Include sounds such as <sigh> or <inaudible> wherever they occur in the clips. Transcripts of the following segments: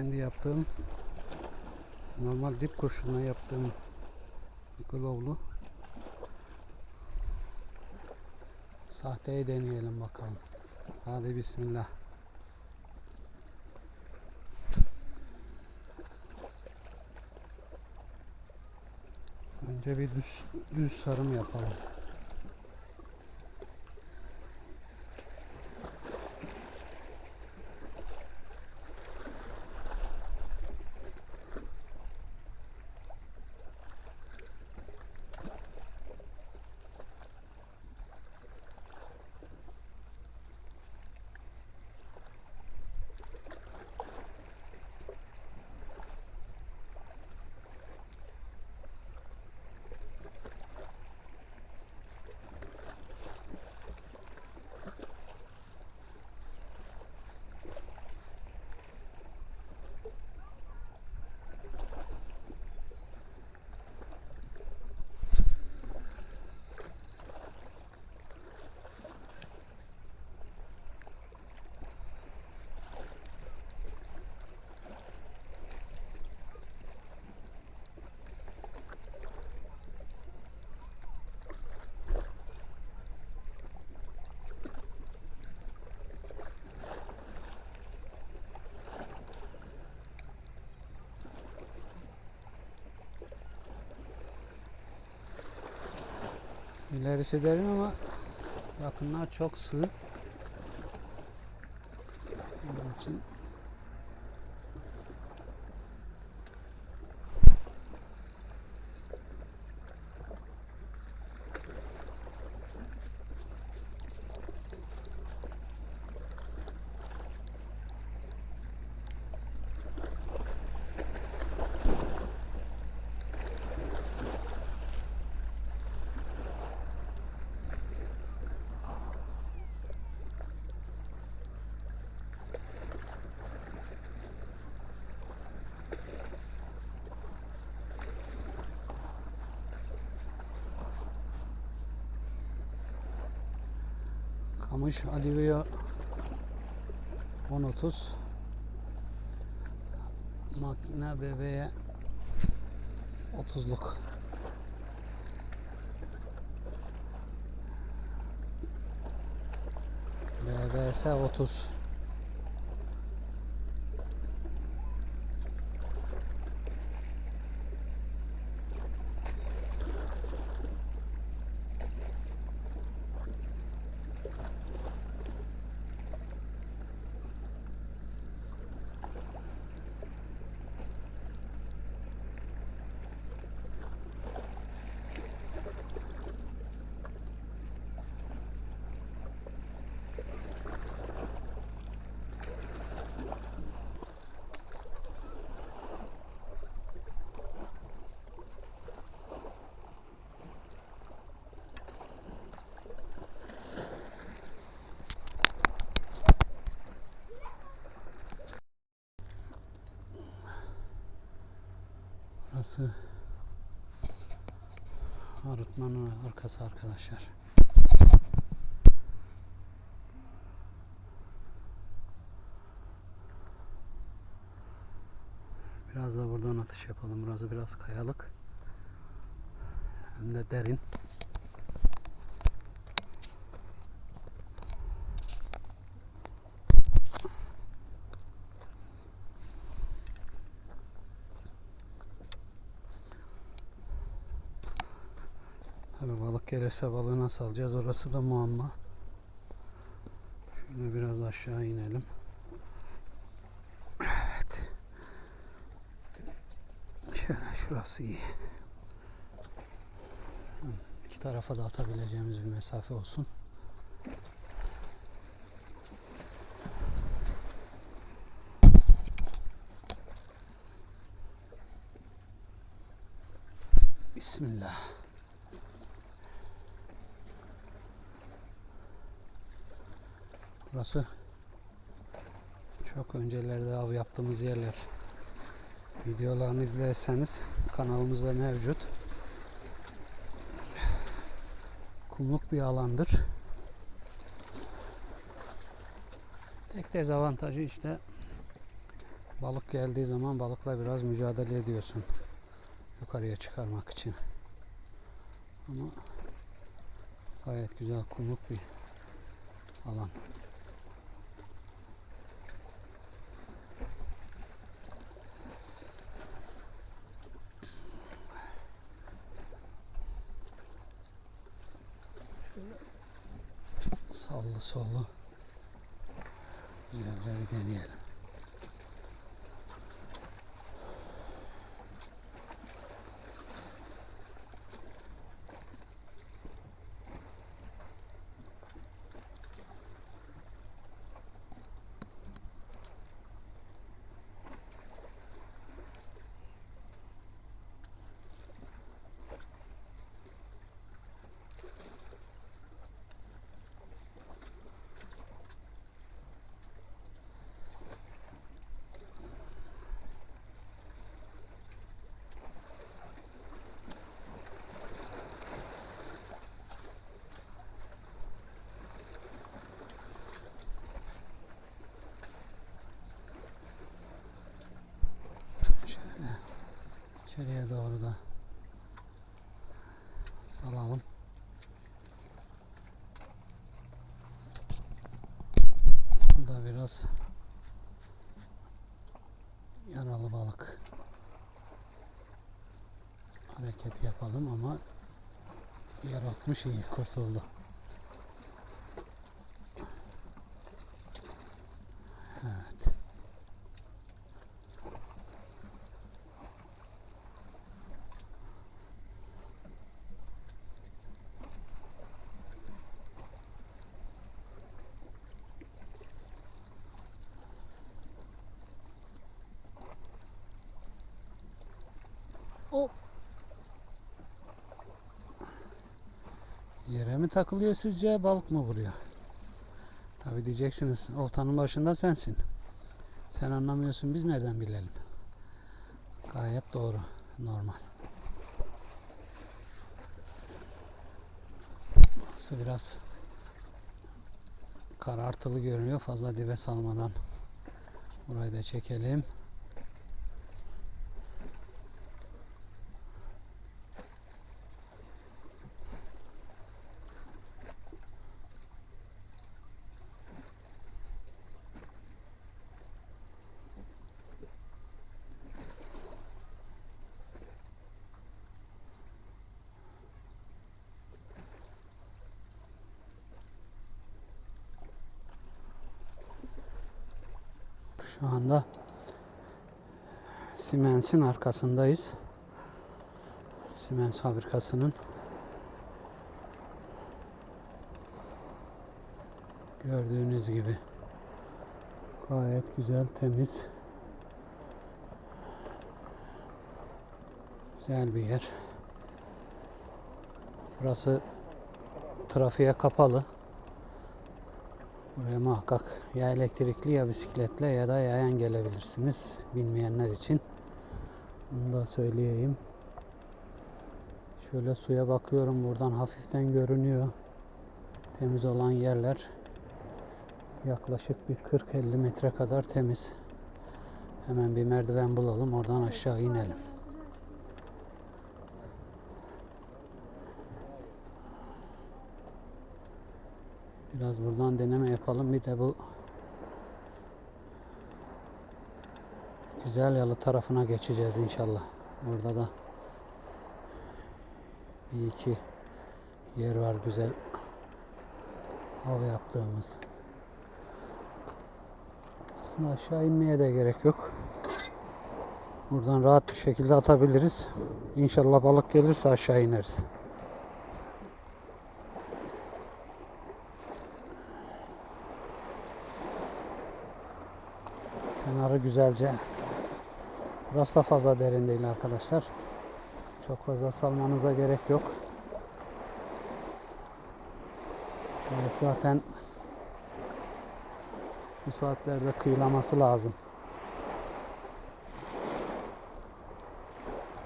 kendi yaptığım normal dip kurşunla yaptığım glovlu sahteyi deneyelim bakalım. Hadi bismillah. Önce bir düz, düz sarım yapalım. İlerisi derin ama yakınlar çok sığ. Onun için Kamış Alivio 1030 makine bebeğe 30'luk BBS 30 Burası arıtmanın arkası arkadaşlar. Biraz da buradan atış yapalım. Burası biraz kayalık. Hem de derin. Tabi balık gelirse balığı nasıl alacağız orası da muamma. Şöyle biraz aşağı inelim. Evet. Şöyle şurası iyi. İki tarafa da atabileceğimiz bir mesafe olsun. Bismillah. Burası çok öncelerde av yaptığımız yerler. Videolarını izlerseniz kanalımızda mevcut. Kumluk bir alandır. Tek dezavantajı işte Balık geldiği zaman balıkla biraz mücadele ediyorsun. Yukarıya çıkarmak için. Ama gayet güzel kumluk bir alan. Sallı sollu güzelce bir deneyelim. Şöyle içeriye doğru da salalım. Burada biraz yaralı balık hareket yapalım ama yer atmış iyi kurtuldu. Hop. Yere mi takılıyor sizce balık mı vuruyor? Tabi diyeceksiniz oltanın başında sensin. Sen anlamıyorsun biz nereden bilelim? Gayet doğru, normal. Burası biraz karartılı görünüyor. Fazla dibe salmadan burayı da çekelim. Şu anda Siemens'in arkasındayız. Siemens fabrikasının. Gördüğünüz gibi gayet güzel, temiz. Güzel bir yer. Burası trafiğe kapalı. Buraya muhakkak ya elektrikli ya bisikletle ya da yayan gelebilirsiniz bilmeyenler için. Bunu da söyleyeyim. Şöyle suya bakıyorum buradan hafiften görünüyor. Temiz olan yerler yaklaşık bir 40-50 metre kadar temiz. Hemen bir merdiven bulalım oradan aşağı inelim. Biraz buradan deneme yapalım. Bir de bu güzel yalı tarafına geçeceğiz inşallah. Orada da bir iki yer var güzel av yaptığımız. Aslında aşağı inmeye de gerek yok. Buradan rahat bir şekilde atabiliriz. İnşallah balık gelirse aşağı ineriz. Kenarı güzelce. Burası da fazla derin değil arkadaşlar. Çok fazla salmanıza gerek yok. Evet zaten bu saatlerde kıyılaması lazım.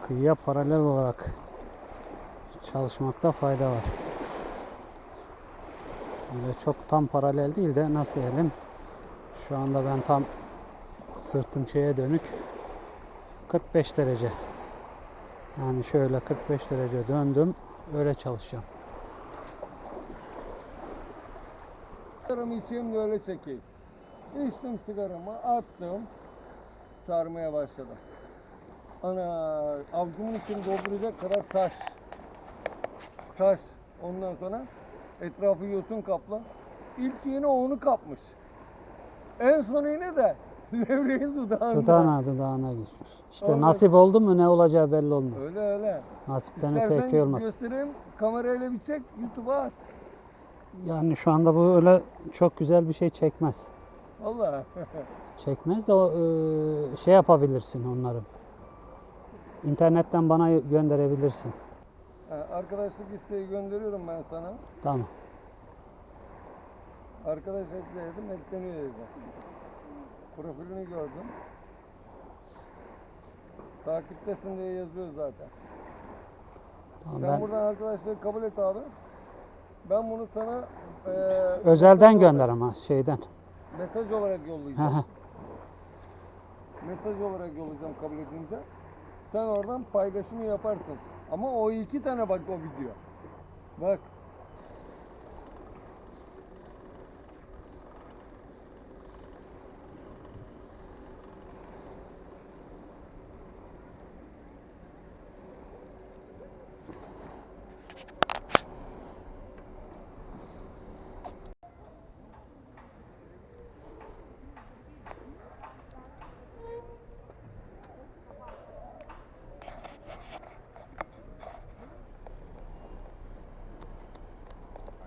Kıyıya paralel olarak çalışmakta fayda var. Böyle çok tam paralel değil de nasıl diyelim? Şu anda ben tam Sırtım şeye dönük. 45 derece. Yani şöyle 45 derece döndüm. Öyle çalışacağım. Sigaramı içeyim de öyle çekeyim. İçtim sigaramı, attım. Sarmaya başladım. Ana avcumun içini dolduracak kadar taş. Taş. Ondan sonra etrafı yosun kapla. İlk yine onu kapmış. En son yine de levreğin dudağında. Dudağına dudağına geçmiş. İşte Olmadı. nasip oldu mu ne olacağı belli olmaz. Öyle öyle. Nasipten öte eki olmaz. göstereyim kamerayla bir çek YouTube'a at. Yani şu anda bu öyle çok güzel bir şey çekmez. Vallahi. <laughs> Çekmez de o e, şey yapabilirsin onları. İnternetten bana gönderebilirsin. Ha, Arkadaşlık isteği gönderiyorum ben sana. Tamam. Arkadaş ekledim, ekleniyor dedi. Profilini gördüm. Takiptesin diye yazıyor zaten. tamam Sen ben buradan arkadaşları kabul et abi. Ben bunu sana eee, özelden gönder ama şeyden. Mesaj olarak yollayacağım. mesaj olarak yollayacağım kabul edince. Sen oradan paylaşımı yaparsın. Ama o iki tane bak o video. Bak